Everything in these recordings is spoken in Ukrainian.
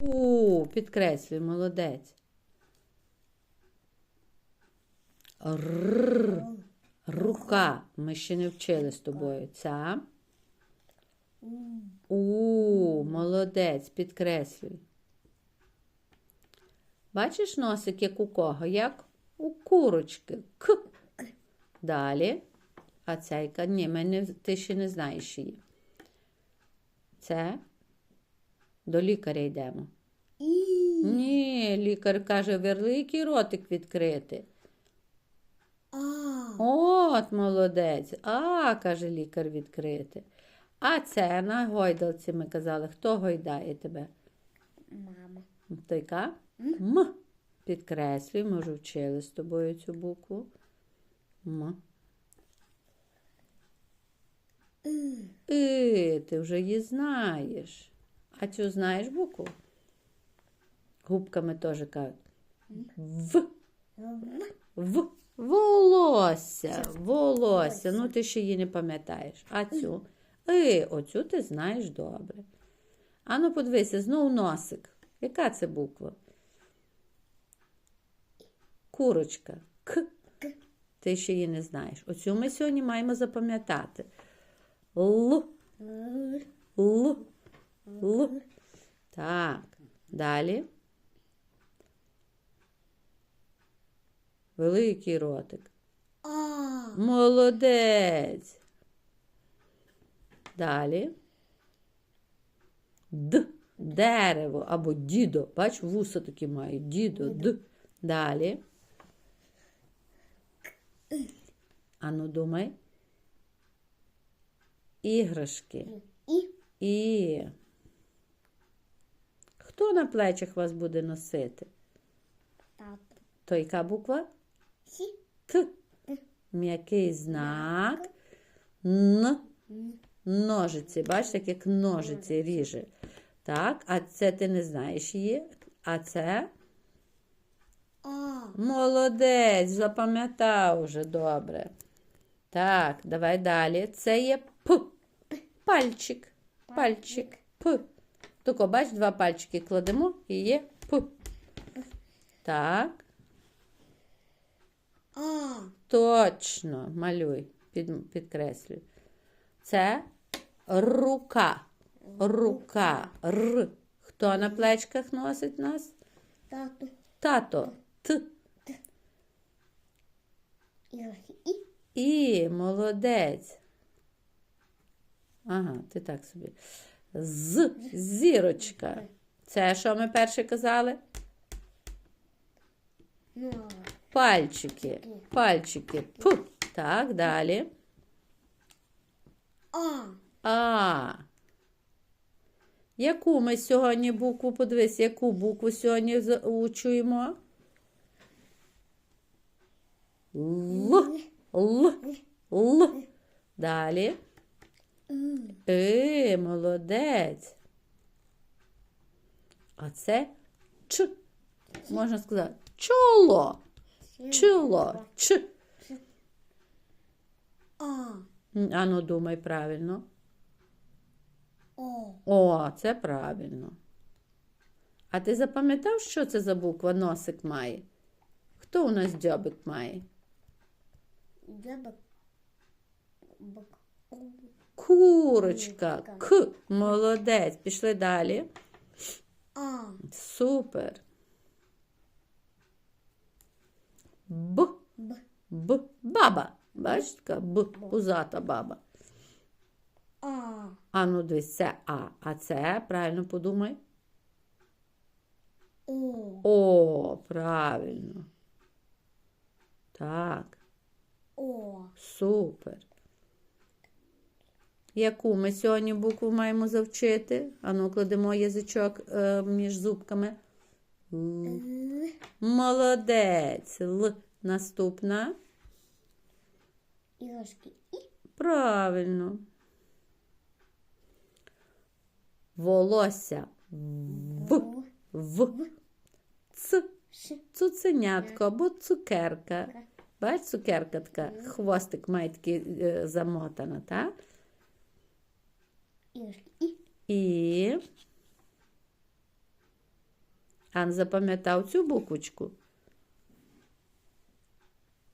У, підкреслюй, молодець. Р. Рука. Ми ще не вчили з тобою. Ця. У, молодець, підкреслюй. Бачиш носик, як у кого? Як у курочки. К. Далі. А цейка, ні, ми не, ти ще не знаєш її. Це до лікаря йдемо. І. Ні, лікар каже, великий ротик відкрити. А. От молодець. А, каже лікар відкрити. А це на гойдалці ми казали, хто гойдає тебе? Мама. Тойка? М. Підкреслюй, ми вже вчили з тобою цю букву. М. І, ти вже її знаєш. А цю знаєш букву? Губками теж кажуть. В. В. Волосся. Волосся. Ну, ти ще її не пам'ятаєш. А цю? І, оцю ти знаєш добре. Ану, подивися, знов носик. Яка це буква? Курочка. К. Ти ще її не знаєш. Оцю ми сьогодні маємо запам'ятати. Л. Л. Л. Так. Далі. Великий ротик. А. Молодець. Далі. Д. Дерево або дідо. Бач, вуса такі мають. Дідо, д. Далі. Ану, думай. Іграшки. І. І. Хто на плечах вас буде носити? Тато. То яка буква? Сі. Т. М'який знак. Н. Ножиці. Бачите, як ножиці ріже. Так, а це ти не знаєш її. А це А. молодець, запам'ятав уже добре. Так, давай далі. Це є П. Пальчик. Пальчик. П. Тако, бач, два пальчики кладемо і є П. Так. А. Точно, малюй, під, підкреслюй. Це рука. Рука. Р. Хто на плечках носить нас? Тато. Тато. Т. І. І молодець. Ага, ти так собі. З. Зірочка. Це що ми перше казали? Ну. Пальчики. Пальчики. П. Так, далі. А. А. Яку ми сьогодні букву подивись, яку букву сьогодні заучуємо? Л. Л. Л. Далі. М. Е, молодець. А це Ч. Можна сказати чоло. Чоло. Ч. А. Ану, думай правильно. О. О, це правильно. А ти запам'ятав, що це за буква носик має? Хто у нас дзьобик має? Дзьобик. Курочка. К. Молодець. Пішли далі. А. Супер. Б. Б. Б. Баба. Бачиш, така Б. Пузата баба. А. А ну дивись, це А. А це, правильно подумай. О. О, правильно. Так. О. Супер. Яку ми сьогодні букву маємо завчити? Ану, кладемо язичок е, між зубками. Л. Молодець. Л. Наступна. І. Правильно. Волосся. В. В. В. Ц. Цуценятко або цукерка. Бач, цукерка така, хвостик має такий е, замотана, так? І. Ан запам'ятав цю буквочку.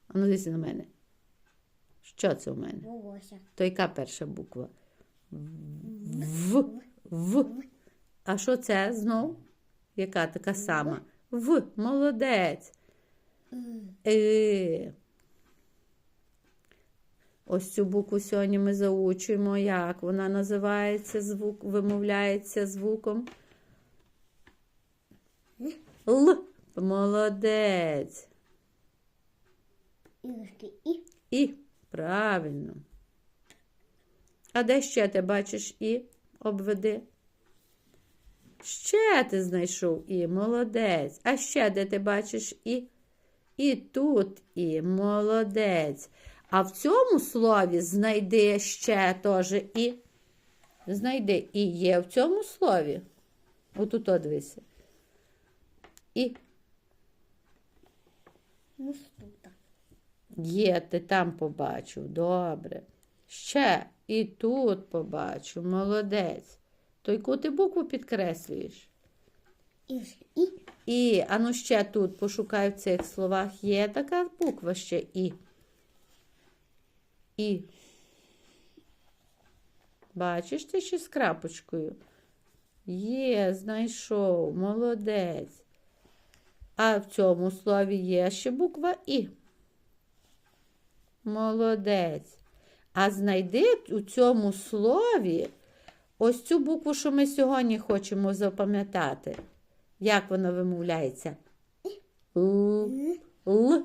А ну дивись на мене. Що це у мене? Волосся. То яка перша буква? В. В. А що це знов? Яка така сама? В. Молодець. Е. Ось цю букву сьогодні ми заучуємо. Як вона називається, звук, вимовляється звуком? Л. Молодець. І. І. Правильно. А де ще ти бачиш і? Обведи. Ще ти знайшов і. Молодець. А ще де ти бачиш і? І тут і. Молодець. А в цьому слові знайди ще теж і. Знайди і є в цьому слові. Отут от дивися. І. Ну. Є, ти там побачив. Добре. Ще і тут побачив. Молодець. То яку ти букву підкреслюєш? Іграшки і. І, а ну ще тут пошукай в цих словах. Є така буква ще І. І. Бачиш ти ще з крапочкою? Є, знайшов, молодець. А в цьому слові є ще буква І. Молодець. А знайди у цьому слові ось цю букву, що ми сьогодні хочемо запам'ятати. Як вона вимовляється? Л. Л.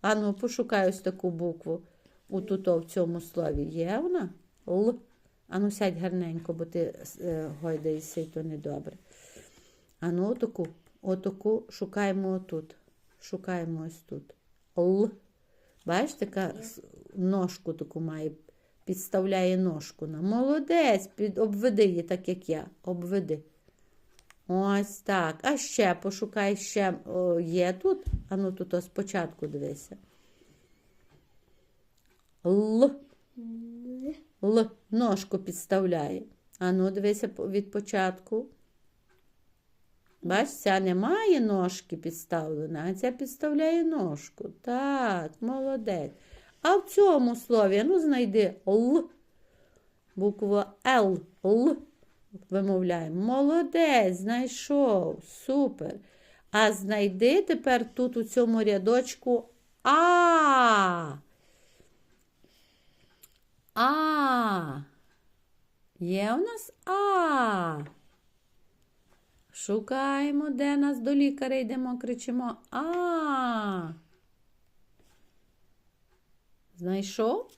Ану, пошукай ось таку букву. У в цьому слові є вона? Л. Ану, сядь гарненько, бо ти е, гойдаєшся, і то недобре. Ану, отаку, отаку шукаємо отут. Шукаємо ось тут. Л. Бачиш, така ножку таку має, підставляє ножку. на. Молодець, під, обведи її, так як я. Обведи. Ось так. А ще пошукай ще о, є тут. А ну тут ось спочатку дивися. Л. Л. Ножку підставляє. А ну дивися від початку. Бач, ця не ножки підставленої, а ця підставляє ножку. Так, молодець. А в цьому слові, ну знайди Л. Буква Л. Л. Вимовляємо. Молодець, знайшов. Супер. А знайди тепер тут у цьому рядочку А. А. Є у нас А. Шукаємо, де нас до лікаря йдемо, кричимо А. Знайшов?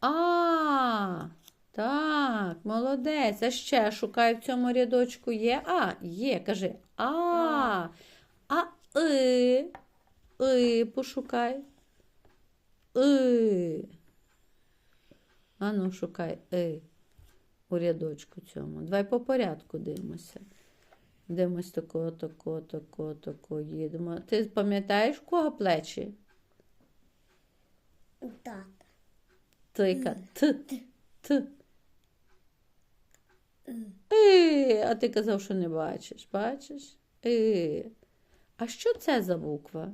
А. Так, молодець. А ще шукай в цьому рядочку є А. Є, кажи А. А И. И пошукай. И. Ану, шукай И у рядочку цьому. Давай по порядку дивимося. Дивимось тако, тако, тако, тако, їдемо. Ти пам'ятаєш, кого плечі? Тата. Тика. Т. Т. Е, а ти казав, що не бачиш. Бачиш? Е. А що це за буква?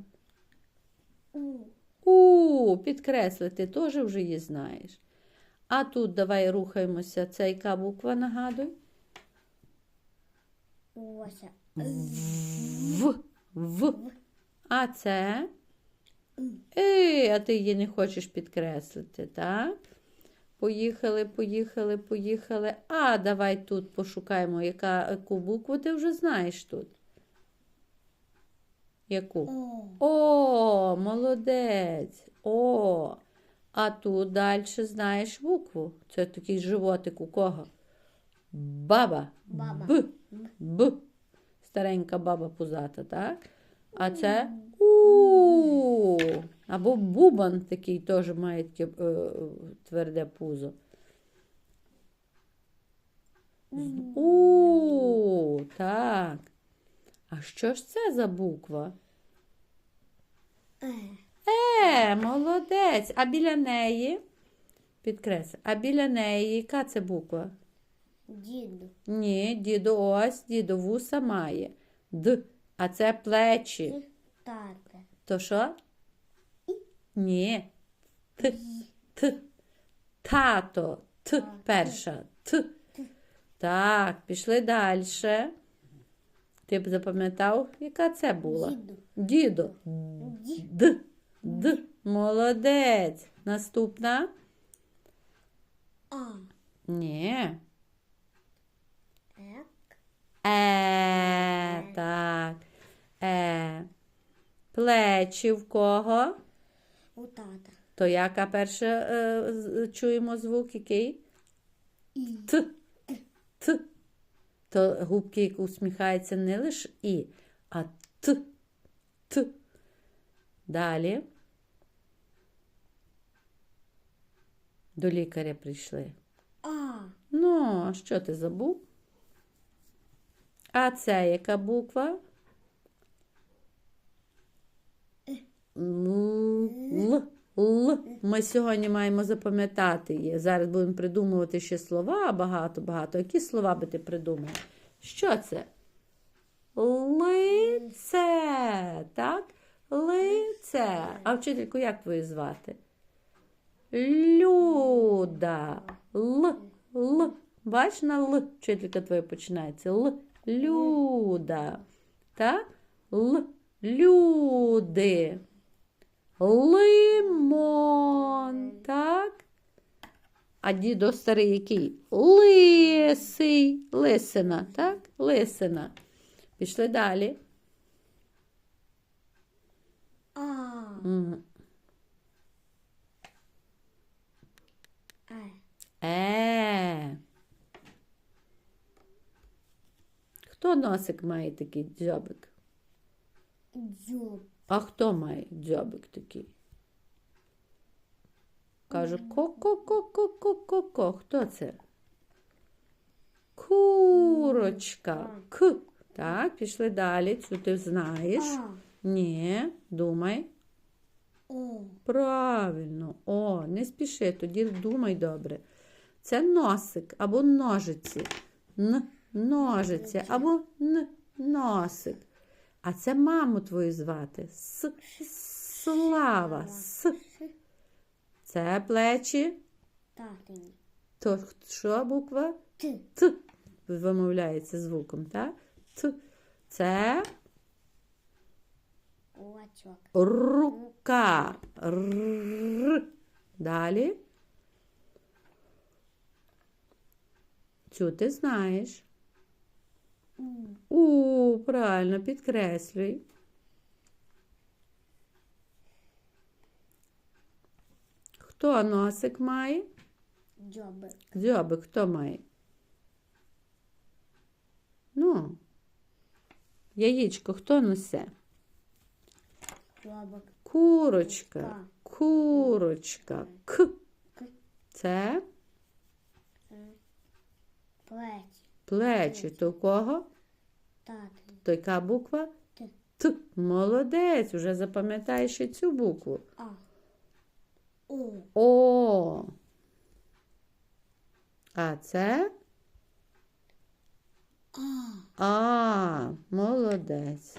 У. У, підкреслити, теж вже її знаєш. А тут давай рухаємося. Це яка буква нагадуй? Волосся. В. В. А це? Е, а ти її не хочеш підкреслити, так? Поїхали, поїхали, поїхали. А давай тут пошукаємо, яка, яку букву ти вже знаєш тут. Яку? О. О, молодець. О. А тут далі знаєш букву. Це такий животик у кого? Баба. Баба. Б. Б. Старенька баба пузата, так? А це у. Або бубан такий теж має таке е, тверде пузо. У, так. А що ж це за буква? Е. Е, молодець. А біля неї, підкреслю, а біля неї яка це буква? Діду. Ні, дідо ось, дідо вуса має. Д. А це плечі. Тата. То що? Ні. Т. Т. Тато. Т. Перша. Т. Так, пішли далі. Ти б запам'ятав, яка це була? Діду. Дідо. Д. Д. Молодець. Наступна? А. Ні. Ек. Е. Так. Е. Плечі в кого? У тата. То яка перша е, чуємо звук який? Т. Т. То губки, усміхаються, не лише І, а Т. Т. Далі. До лікаря прийшли. А. Ну, а що ти забув? А це яка буква? Л. Л. Ми сьогодні маємо запам'ятати її. Зараз будемо придумувати ще слова багато-багато. Які слова би ти придумав? Що це? Лице. Так? Лице. А вчительку як твою звати? Люда. Л. Л. Бач на Л. Вчителька твоя починається. Л. Люда. Так? Л. Люди. Лимон. Так? А дідо старий який? Лисий. Лисина. Так? Лисина. Пішли далі. А. М. Е. Е. Хто носик має такий дзьобик? Дзьоб. А хто має дзьобик такий? Каже ко-ко-ко-ко-ко-ко. Хто це? Курочка. К. Так, пішли далі. Цю ти знаєш. Ні, думай. О. Правильно. О, не спіши, тоді думай добре. Це носик або ножиці. Н, ножиці або н, носик. А це маму твою звати. С, слава. С. Це плечі. Татині. То що буква? Т. Т. Вимовляється звуком, так? Т. Це Кулачок. рука. Р. Далі. Цю ти знаєш. У. Правильно, підкреслюй. Хто носик має? Дзьобик. Дзьобик хто має? Ну. Яєчко хто несе? Дзьобик. Курочка. Курочка. К. Це Е. Плеч. плечі. То кого? Татині. То яка буква? Т. Т. Молодець, Уже запам'ятаєш ще цю букву. А. О. О. А це? А. А, молодець.